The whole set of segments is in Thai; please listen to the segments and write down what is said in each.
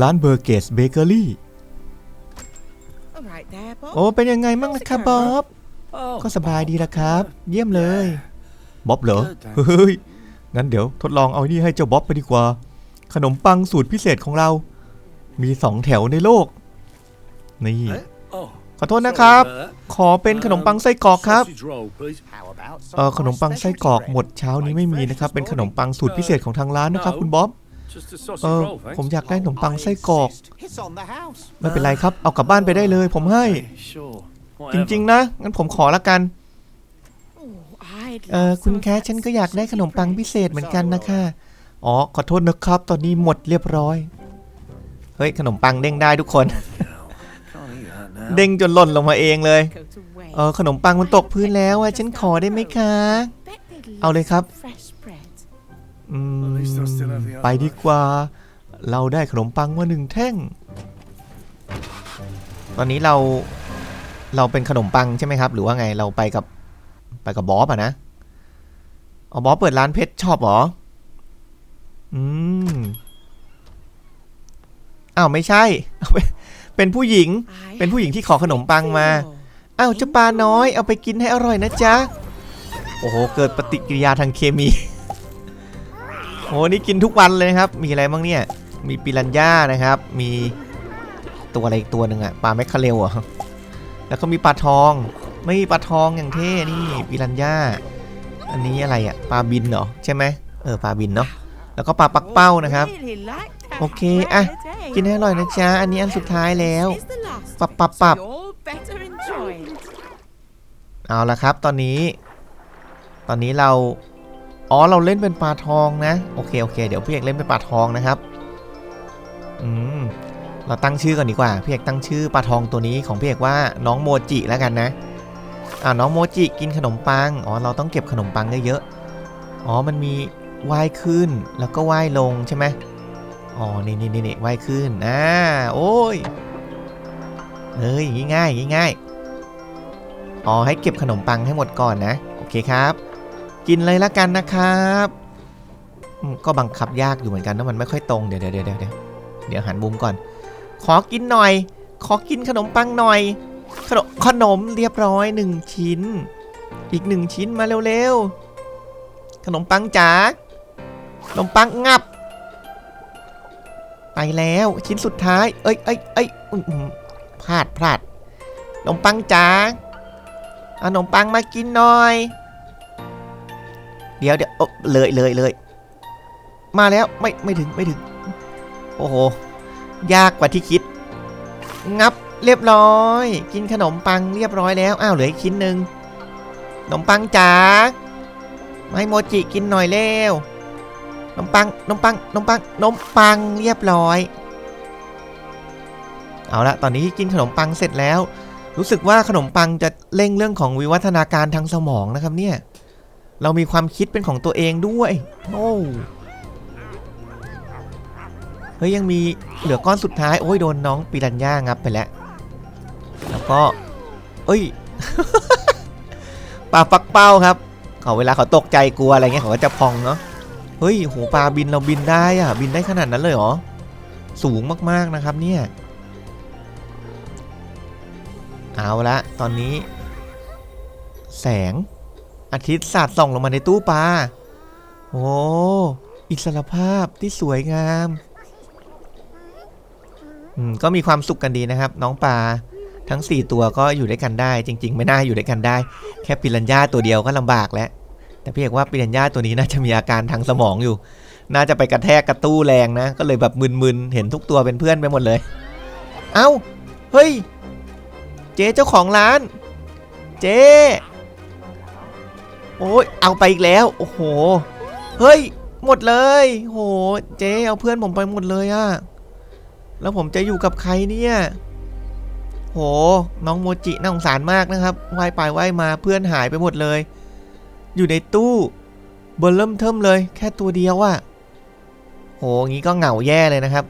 ร้านเบอร์เกสเบเกอรี่ All right there, Bob. โอ้ เป็นยังไงบ้างนะครับบ๊อบ ก็สบายดีละครับ เยี่ยมเลย บ๊อบเหรอ เฮ้ย งั้นเดี๋ยวทดลองเอานี่ให้เจ้าบ๊อบไปดีกว่า ขนมปังสูตรพิเศษของเรา มีสองแถวในโลก นี่ ขอโทษนะครับ ขอเป็นขนมปังไส้กรอกครับ เออขนมปังไส้กรอกหมดเช้านี้ไม่มีนะครับ เป็นขนมปังสูตรพิเศษของทางร้านนะครับ คุณบ๊อบ เออผมอยากได้ขนมปังไส้กรอก It's on the house. ไม่เป็นไรครับ เอากลับบ้านไปได้เลย ผมให้ จริงๆนะ งั้นผมขอละกัน Oh, I'd เออ love คุณ some แค่ฉันก็อยากได้ขนมปังพิเศษเหมือนกันนะคะ อ๋อ ขอโทษนะครับ ตอนนี้หมดเรียบร้อย เฮ้ย ขนมปังเด้งได้ทุกคน เด้งจนหล่นลงมาเองเลย go to waste. เออขนมปังมันตกพื้นแล้วอะฉันขอได้ไหมคะ Bet they'd เอาเลยครับ อืมไปดีกว่า เราได้ขนมปังมาหนึ่งแท่ง ตอนนี้เราเราเป็นขนมปังใช่ไหมครับ หรือว่าไงเราไปกับไปกับบอสอะนะอ๋อบอสเปิดร้านเพชรชอบหรอ อืมอ้าวไม่ใช่ เป็นผู้หญิง เป็นผู้หญิงที่ขอขนมปังมาอ้าวเจ้าปลาน้อยเอาไปกินให้อร่อยนะจ๊ะ โอ้โห เกิดปฏิกิริยาทางเคมี โหนี่กินทุกวันเลยนะครับ มีอะไรบ้างเนี่ย มีปิรันย่านะครับ มีตัวอะไรอีกตัวหนึ่งอะปลาแมคคาเรลอะแล้วก็มีปลาทอง ไม่มีปลาทองอย่างเท่นี่ปิรันย่า อันนี้อะไรอะปลาบินเหรอใช่ไหมเออปลาบินเนาะ แล้วก็ปลาปักเป้านะครับ โอเคอะกินให้อร่อยนะจ๊ะ อันนี้อันสุดท้ายแล้ว ปับปับปับเอาละครับ ตอนนี้ ตอนนี้เรา อ๋อเราเล่นเป็นปลาทองนะ โอเคโอเค เดี๋ยวพี่เอกเล่นเป็นปลาทองนะครับ อืมเราตั้งชื่อก่อนดีกว่าพี่เอกตั้งชื่อปลาทองตัวนี้ของพี่เอกว่าน้องโมจิแล้วกันนะอ่าน้องโมจิกินขนมปังอ๋อเราต้องเก็บขนมปังเยอะๆอ๋อมันมีว่ายขึ้นแล้วก็ว่ายลงใช่ไหมอ๋อนี่นี่นี่นี่ว่ายขึ้นอ่าโอ้ยเอ้ยอย่ายง่ายง่ายอ๋อให้เก็บขนมปังให้หมดก่อนนะ โอเคครับ กินเลยละกันนะครับก็บังคับยากอยู่เหมือนกันนะมันไม่ค่อยตรงเดี๋ยวเดี๋ยวเดี๋ยวเดี๋ยวเดี๋ยวเดี๋ยวหันมุมก่อน ขอกินหน่อย ขอกินขนมปังหน่อย ขนมขนมเรียบร้อยหนึ่งชิ้น อีกหนึ่งชิ้นมาเร็วๆ ขนมปังจ๋าขนมปังงับ ไปแล้วชิ้นสุดท้าย เอ้ยเอ้ยเอ้ยพลาดพลาดขนมปังจ๋าเอาขนมปังมากินหน่อย เดี๋ยวเดี๋ยวอ๊ะเลยเลยเลยมาแล้วไม่ไม่ถึงไม่ถึง โอ้โห ยากกว่าที่คิด งับเรียบร้อย กินขนมปังเรียบร้อยแล้ว อ้าวเหลืออีกชิ้นหนึ่งขนมปังจ๋ามาให้โมจิกินหน่อยเร็วขนมปังขนมปังขนมปังขนมปังเรียบร้อย เอาละตอนนี้กินขนมปังเสร็จแล้ว รู้สึกว่าขนมปังจะเร่งเรื่องของวิวัฒนาการทางสมองนะครับเนี่ย เรามีความคิดเป็นของตัวเองด้วย โอ้เฮ้ยยังมีเหลือก้อนสุดท้าย โอ้ยโดนน้องปิรันย่างับไปแล้ว แล้วก็ เอ้ยปลาปักเป้าครับ เขาเวลาเขาตกใจกลัวอะไรเงี้ยเขาก็จะพองเนาะ เฮ้ยโหปลาบินเราบินได้อะบินได้ขนาดนั้นเลยเหรอ สูงมากๆนะครับเนี่ย เอาละตอนนี้ แสง อาทิตย์สาดส่องลงมาในตู้ปลา โอ้ อิสรภาพที่สวยงาม อืม ก็มีความสุขกันดีนะครับ น้องปลา ทั้ง 4 ตัวก็อยู่ด้วยกันได้ จริง ๆ ไม่น่าอยู่ด้วยกันได้ แค่ปิรันย่าตัวเดียวก็ลำบากแล้ว แต่พี่เอกว่าปิรันย่าตัวนี้น่าจะมีอาการทางสมองอยู่ น่าจะไปกระแทกกระตู้แรงนะ ก็เลยแบบมึนๆ เห็นทุกตัวเป็นเพื่อนไปหมดเลย เอ้า เฮ้ย เจ๊เจ้าของร้าน เจ๊ โอ้ยเอาไปอีกแล้ว โอ้โห เฮ้ย หมดเลย โห เจ๊เอาเพื่อนผมไปหมดเลยอะแล้วผมจะอยู่กับใครเนี่ย โห น้องโมจิน่าสงสารมากนะครับว่ายไปว่ายมาเพื่อนหายไปหมดเลย อยู่ในตู้เบอร์เริ่มเทิมเลย แค่ตัวเดียวอะโหงี้ก็เหงาแย่เลยนะครับ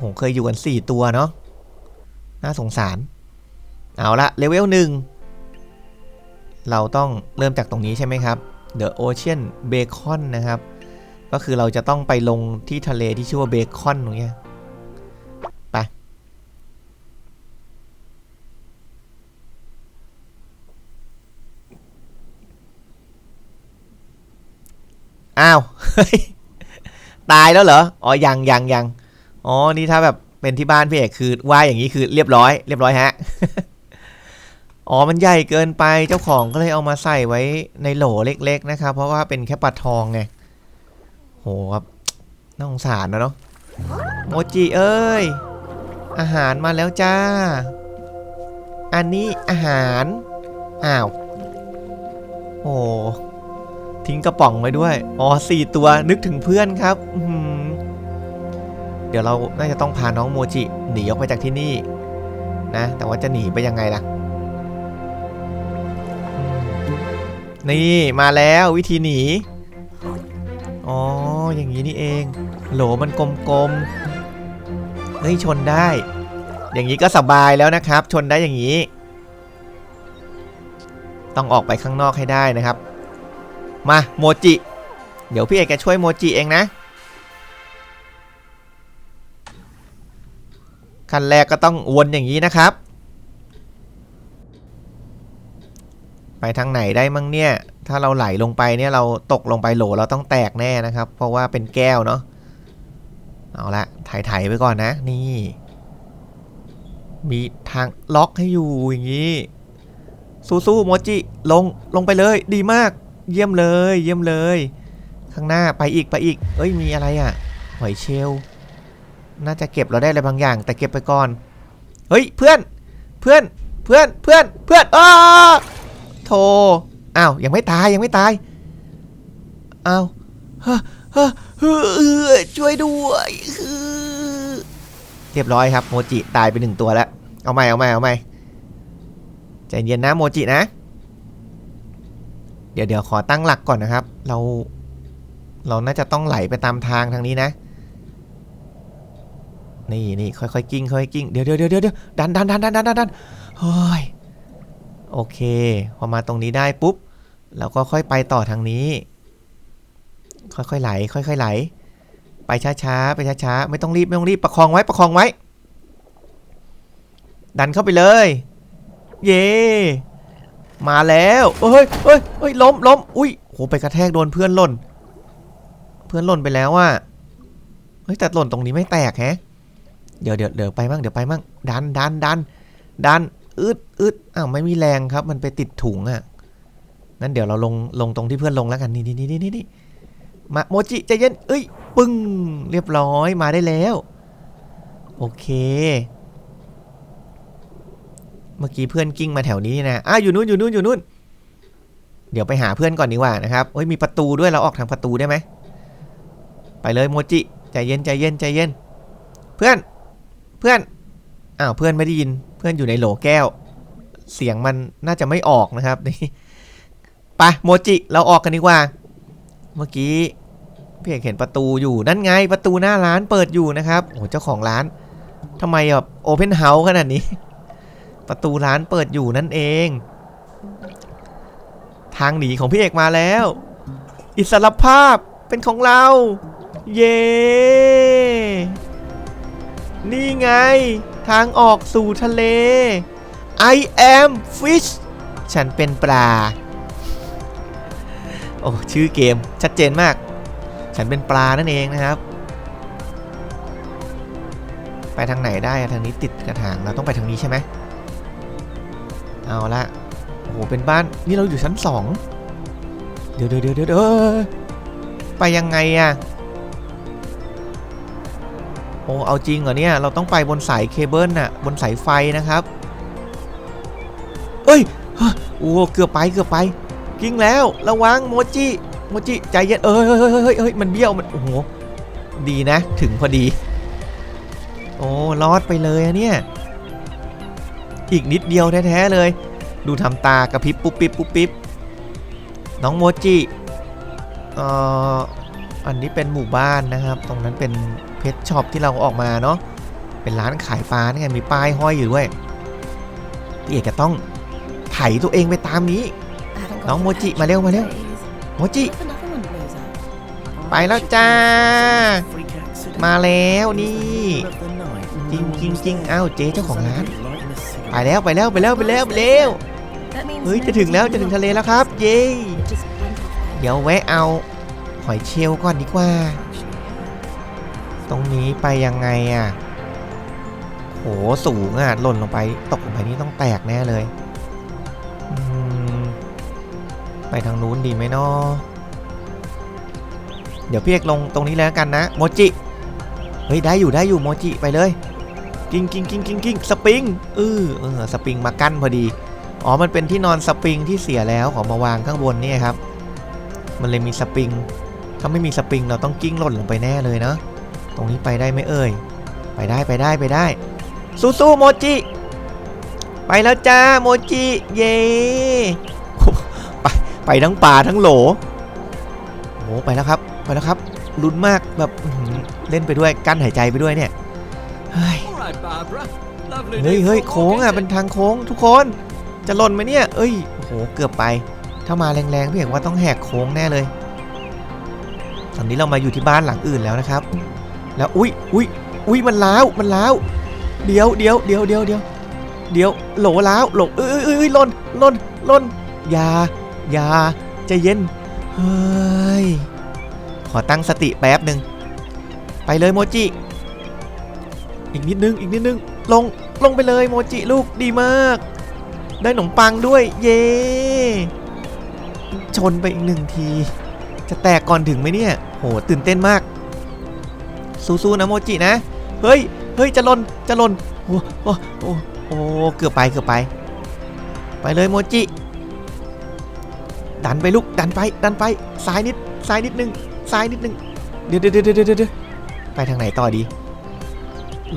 ผมเคยอยู่กันสี่ตัวเนาะ น่าสงสาร เอาละเลเวลหนึ่ง เราต้องเริ่มจากตรงนี้ใช่ไหมครับ The Ocean Bacon นะครับ ก็คือเราจะต้องไปลงที่ทะเลที่ชื่อว่าเบคอนตรงนี้ไป อ้าว ตายแล้วเหรอ อ๋อ ยังยังยังอ๋อ นี่ถ้าแบบเป็นที่บ้านพี่เอกคือว่าอย่างนี้คือเรียบร้อย เรียบร้อยฮะ อ๋อ มันใหญ่เกินไป เจ้าของก็เลยเอามาใส่ไว้ในโหลเล็ก ๆ นะครับ เพราะว่าเป็นแค่ปลาทองไง โหครับ น่าสงสารนะเนาะ โมจิเอ้ย อาหารมาแล้วจ้า อันนี้อาหาร อ้าว โอ้ทิ้งกระป๋องไว้ด้วย อ๋อสี่ตัวนึกถึงเพื่อนครับ เดี๋ยวเราน่าจะต้องพาน้องโมจิหนีออกไปจากที่นี่นะ แต่ว่าจะหนีไปยังไงล่ะ นี่มาแล้ววิธีหนี อ๋อ อย่างนี้นี่เอง โหลมันกลมๆ เฮ้ยชนได้ อย่างนี้ก็สบายแล้วนะครับ ชนได้อย่างนี้ ต้องออกไปข้างนอกให้ได้นะครับ มาโมจิ เดี๋ยวพี่เอกจะช่วยโมจิเองนะ ขั้นแรกก็ต้องวนอย่างนี้นะครับ ไปทางไหนได้มั่งเนี่ย ถ้าเราไหลลงไปเนี่ยเราตกลงไปโหลเราต้องแตกแน่นะครับ เพราะว่าเป็นแก้วเนาะ เอาละถ่ายถ่ายไปก่อนนะ นี่ มีทางล็อกให้อยู่อย่างนี้ สู้ๆโมจิ ลง ลงไปเลย ดีมาก เยี่ยมเลย เยี่ยมเลย ข้างหน้าไปอีกไปอีก เอ้ย มีอะไรอะหอยเชลลน่าจะเก็บเราได้อะไรบางอย่าง แต่เก็บไปก่อน เฮ้ย เพื่อน เพื่อน เพื่อน เพื่อน เพื่อนอ้า โธ่อ้าวยังไม่ตายยังไม่ตายอ้าวฮะฮะเฮ้อช่วยด้วยเรียบร้อยครับโมจิตายไปหนึ่งตัวแล้ว เอาใหม่เอาใหม่เอาใหม่ใจเย็นนะโมจินะ เดี๋ยวเดี๋ยวขอตั้งหลักก่อนนะครับ เรา เราน่าจะต้องไหลไปตามทางทางนี้นะ นี่นี่ค่อยๆกิ้งค่อยๆกิ้งเดี๋ยวเดี๋ยวเดี๋ยวเดี๋ยวดันดันดันดันดันดันเฮ้ย โอเค พอมาตรงนี้ได้ปุ๊บ เราก็ค่อยไปต่อทางนี้ ค่อยๆไหล ค่อยๆไหล ไปช้าๆ ไปช้าๆ ไม่ต้องรีบ ไม่ต้องรีบ ประคองไว้ ประคองไว้ ดันเข้าไปเลย เย่มาแล้วเฮ้ยเฮ้ยเฮ้ย ล้มล้มอุ้ยโห ไปกระแทกโดนเพื่อนหล่น เพื่อนหล่นไปแล้วอะเฮ้ย แต่หล่นตรงนี้ไม่แตกแฮะ เดี๋ยวเดี๋ยวเดี๋ยวไปมั่ง เดี๋ยวไปมั่ง ดันดันดันดัน อึดอึดอ้าวไม่มีแรงครับ มันไปติดถุงอะงั้นเดี๋ยวเราลงลงตรงที่เพื่อนลงแล้วกันนี่นี่นี่นี่นี่มาโมจิใจเย็นเอ้ยปึ้งเรียบร้อยมาได้แล้ว โอเค เมื่อกี้เพื่อนกิ้งมาแถวนี้นี่นะอะอยู่นู่นอยู่นู่นอยู่นู่นเดี๋ยวไปหาเพื่อนก่อนดีกว่านะครับเฮ้ยมีประตูด้วยเราออกทางประตูได้ไหมไปเลยโมจิใจเย็นใจเย็นใจเย็น เพื่อนเพื่อนอ้าวเพื่อนไม่ได้ยิน เพื่อนอยู่ในโหลแก้ว เสียงมันน่าจะไม่ออกนะครับนี่ไปโมจิเราออกกันดีกว่า เมื่อกี้พี่เอกเห็นประตูอยู่นั่นไงประตูหน้าร้านเปิดอยู่นะครับโอ้เจ้าของร้านทำไมแบบโอเพนเฮาส์ขนาดนี้ ประตูร้านเปิดอยู่นั่นเอง ทางหนีของพี่เอกมาแล้ว อิสรภาพเป็นของเรา เย้ นี่ไง ทางออกสู่ทะเล I am fish ฉันเป็นปลา โอ้ชื่อเกมชัดเจนมาก ฉันเป็นปลานั่นเองนะครับ ไปทางไหนได้ทางนี้ติดกระถางเราต้องไปทางนี้ใช่ไหมเอาละโอ้โหเป็นบ้านนี่เราอยู่ชั้นสองเดี๋ยวเดี๋ยวเดี๋ยวเดี๋ยวเอยไปยังไงอะ อ้เอาจริงเหรอเนี่ย เราต้องไปบนสายเคเบิลน่ะ บนสายไฟนะครับ เอ้ยโอ้เกือบไปเกือบไป กิ้งแล้วระวังโมจิโมจิใจเย็นเอ้ยเฮ้ยเฮ้ยเฮ้ยเฮ้ยมันเบี้ยวมันโอ้โหดีนะ ถึงพอดี โอ้รอดไปเลยอะเนี่ย อีกนิดเดียวแท้ๆเลย ดูทำตากระพริบปุ๊บปิ๊บปุ๊บปิ๊บน้องโมจิเอ่ออันนี้เป็นหมู่บ้านนะครับ ตรงนั้นเป็น เพชช็อปที่เราออกมาเนาะเป็นร้านขายปลาเนี่ยมีป้ายห้อยอยู่ด้วยพี่เอกจะต้องไถตัวเองไปตามนี้ I haven't got Nóng the mua chị, patch mà leo, mà leo. these days. โมจิไปแล้วจ้า มาแล้วนี่ จริงจริงจริงอ้าวเจ๊เจ้าของร้าน ไปแล้วไปแล้วไปแล้วไปแล้วไปแล้วเฮ้ยจะถึงแล้วจะถึงทะเลแล้วครับ เย้เดี๋ยวแวะเอาหอยเชลก่อนดีกว่า ตรงนี้ไปยังไงอะโหสูงอะหล่นลงไปตกลงไปนี่ต้องแตกแน่เลยไปทางนู้นดีไหมเนาะเดี๋ยวพี่เอกลงตรงนี้แล้วกันนะโมจิเฮ้ยได้อยู่ได้อยู่โมจิไปเลยกิ้งกิ้งกิ้งกิ้งกิ้งสปริงเออเออสปริงมากั้นพอดีอ๋อมันเป็นที่นอนสปริงที่เสียแล้วขอมาวางข้างบนนี่ครับ มันเลยมีสปริงถ้าไม่มีสปริงเราต้องกิ้งหล่นลงไปแน่เลยเนาะ ตรงนี้ไปได้ไหมเอ่ย ไปได้ไปได้ไปได้ สู้ๆโมจิ ไปแล้วจ้าโมจิ เย้ไปไปทั้งป่าทั้งโหลโอ้ไปแล้วครับ ไปแล้วครับลุ้นมากแบบอื้อหือเล่นไปด้วยกั้นหายใจไปด้วยเนี่ย เฮ้ยเฮ้ยเฮ้ยโค้งอะเป็นทางโค้งทุกคน จะหล่นไหมเนี่ย เอ้ยโอ้โหเกือบไป ถ้ามาแรงๆพี่เอกว่าต้องแหกโค้งแน่เลย ตอนนี้เรามาอยู่ที่บ้านหลังอื่นแล้วนะครับ แล้วอุ้ยอุ้ยอุ้ยมันล้าวมันล้าวเดี๋ยวเดี๋ยวเดี๋ยวเดี๋ยวเดี๋ยวเดี๋ยวโหลล้าวโหลเอ้ยเอ้ยเอ้ยเอ้ยหล่นหล่นหล่นอย่าอย่าใจเย็นเฮ้ยขอตั้งสติแป๊บหนึ่งไปเลยโมจิอีกนิดนึงอีกนิดนึงลงลงไปเลยโมจิลูกดีมาก ได้ขนมปังด้วย เย้ชนไปอีกหนึ่งที จะแตกก่อนถึงไหมเนี่ย โหตื่นเต้นมาก สู้ๆนะโมจินะ เฮ้ย เฮ้ย จะหล่น จะหล่น โอ้โอ้โอ้โอ้เกือบไป เกือบไป ไปเลยโมจิ ดันไปลูก ดันไป ดันไป ซ้ายนิด ซ้ายนิดนึง ซ้ายนิดนึงเดี๋ยวเดี๋ยวเดี๋ยวเดี๋ยวเดี๋ยวไปทางไหนต่อดี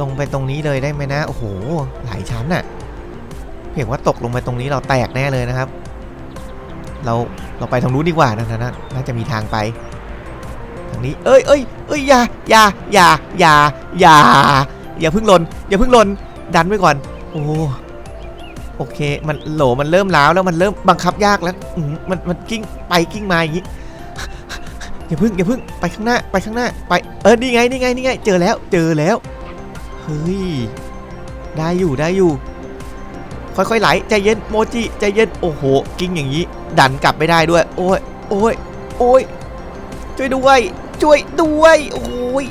ลงไปตรงนี้เลยได้ไหมนะ โอ้โห หลายชั้นน่ะ เพียงว่าตกลงไปตรงนี้เราแตกแน่เลยนะครับ เรา เราไปทางนู้นดีกว่านะนะน่าจะมีทางไป งนี้ เอ้ยเอ้ยเอ้ยอย่าอย่าอย่าอย่าอย่าอย่าเพิ่งหล่นอย่าเพิ่งหล่นดันไว้ก่อน โอ้โอเค มันโหลมันเริ่มล้าวแล้วมันเริ่มบังคับยากแล้วมันมันกิ้งไปกิ้งมาอย่างนี้อย่าพิ่งอย่าพิ่งไปข้างหน้าไปข้างหน้าไปเออนี่ไงนี่ไงนี่ไง เจอแล้วเจอแล้วเฮ้ยได้อยู่ได้อยู่ ค่อยๆไหลใจเย็นโมจิใจเย็นโอ้โห กิ้งอย่างนี้ ดันกลับไม่ได้ด้วย โอ้ยโอ้ยโอ้ยช่วยด้วย ช่วยด้วย โอ้ย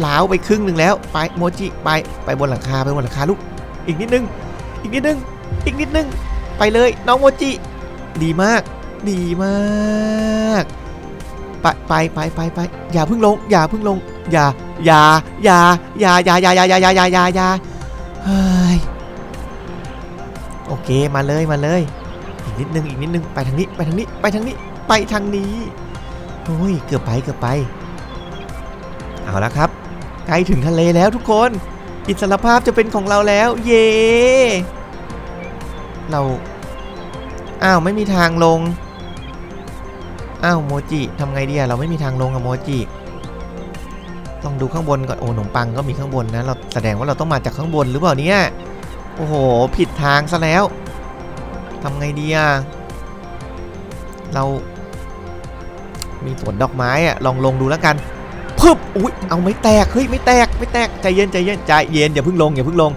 หล้าวไปครึ่งหนึ่งแล้ว ไปโมจิไปไปบนหลังคาไปบนหลังคาลูก อีกนิดนึง อีกนิดนึง อีกนิดนึง ไปเลยน้องโมจิ ดีมาก ดีมาก ไปไปไปไปไปอย่าเพิ่งลง อย่าเพิ่งลง อย่า อย่า อย่า อย่า อย่า อย่า อย่า อย่า อย่า อย่า อย่า อย่า เฮ้ย โอเค มาเลย มาเลย อีกนิดนึง อีกนิดนึง ไปทางนี้ ไปทางนี้ ไปทางนี้ ไปทางนี้ โอ้ยเกือบไปเกือบไป เอาละครับ ใกล้ถึงทะเลแล้วทุกคน อิสรภาพจะเป็นของเราแล้ว เย้เราอ้าวไม่มีทางลงอ้าวโมจิทำไงดีอะเราไม่มีทางลงอะโมจิลองดูข้างบนก่อนโอ้ขนมปังก็มีข้างบนนะเราแสดงว่าเราต้องมาจากข้างบนหรือเปล่าเนี่ยโอ้โหผิดทางซะแล้วทำไงดีอะเรา มีสวนดอกไม้อะลองลงดูแล้วกันพึบอุ้ยเอาไม่แตกเฮ้ยไม่แตกไม่แตกใจเย็นใจเย็นใจเย็นอย่าเพิ่งลงอย่าเพิ่งลง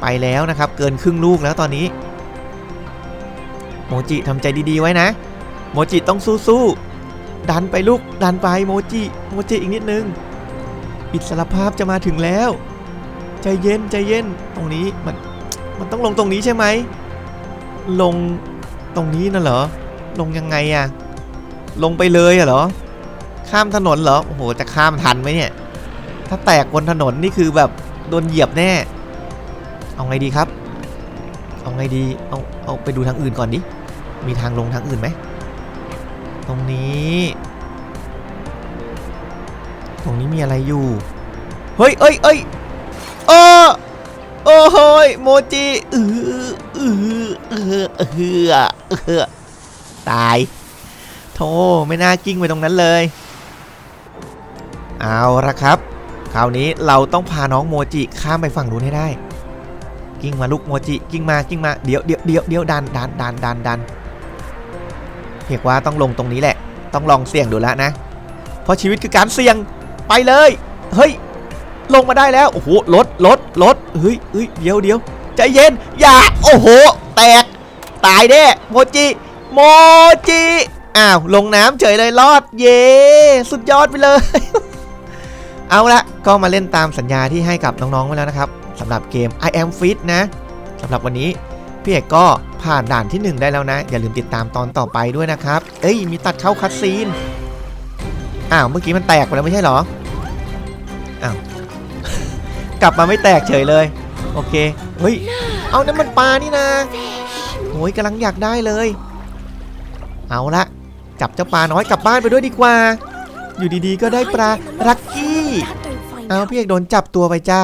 ไปแล้วนะครับ เกินครึ่งลูกแล้วตอนนี้ โมจิทำใจดีๆไว้นะ โมจิต้องสู้ๆดันไปลูกดันไปโมจิโมจิอีกนิดนึงอิสรภาพจะมาถึงแล้ว ใจเย็นใจเย็นตรงนี้มันมันต้องลงตรงนี้ใช่ไหมลงตรงนี้น่ะเหรอลงยังไงอะ ลงไปเลยเหรอ ข้ามถนนเหรอ โอ้โห จะข้ามทันไหมเนี่ย ถ้าแตกบนถนนนี่คือแบบโดนเหยียบแน่ เอาไงดีครับ เอาไงดี เอาเอาไปดูทางอื่นก่อนดิ มีทางลงทางอื่นไหม ตรงนี้ ตรงนี้มีอะไรอยู่ เฮ้ยเอ้ยเอ้ยเออโอ้โหยโมจิเออเออเออเออเออตาย โธ่ไม่น่ากิ้งไปตรงนั้นเลย เอาละครับ คราวนี้เราต้องพาน้องโมจิข้ามไปฝั่งนู้นให้ได้ กิ้งมาลูกโมจิกิ้งมากิ้งมาเดี๋ยวเดี๋ยวเดี๋ยวเดี๋ยวดันดันดันดันดันเพียกว่าต้องลงตรงนี้แหละ ต้องลองเสี่ยงดูแล้วนะ เพราะชีวิตคือการเสี่ยงไปเลย เฮ้ย ลงมาได้แล้วโอ้โหรถรถรถเฮ้ยเฮ้ยเดี๋ยวเดี๋ยวใจเย็นอย่าโอ้โห แตก ตายแน่โมจิโมจิ อ้าวลงน้ำเฉยเลยรอดเย่สุดยอดไปเลย เอาละก็มาเล่นตามสัญญาที่ให้กับน้องๆไว้แล้วนะครับสำหรับเกม I am fit นะสำหรับวันนี้พี่เอกก็ผ่านด่านที่ 1 ได้แล้วนะ อย่าลืมติดตามตอนต่อไปด้วยนะครับ เอ้ยมีตัดเข้าคัดซีน อ้าวเมื่อกี้มันแตกไปแล้วไม่ใช่หรอ อ้าวกลับมาไม่แตกเฉยเลย โอเค เฮ้ย เอานั่นมันปลานี่นะโอ้ยกำลังอยากได้เลย เอาละ จับเจ้าปลาน้อยกลับบ้านไปด้วยดีกว่า อยู่ดีๆก็ได้ปลาลักกี้ Dad don't find เอา out. พี่เอกโดนจับตัวไปจ้า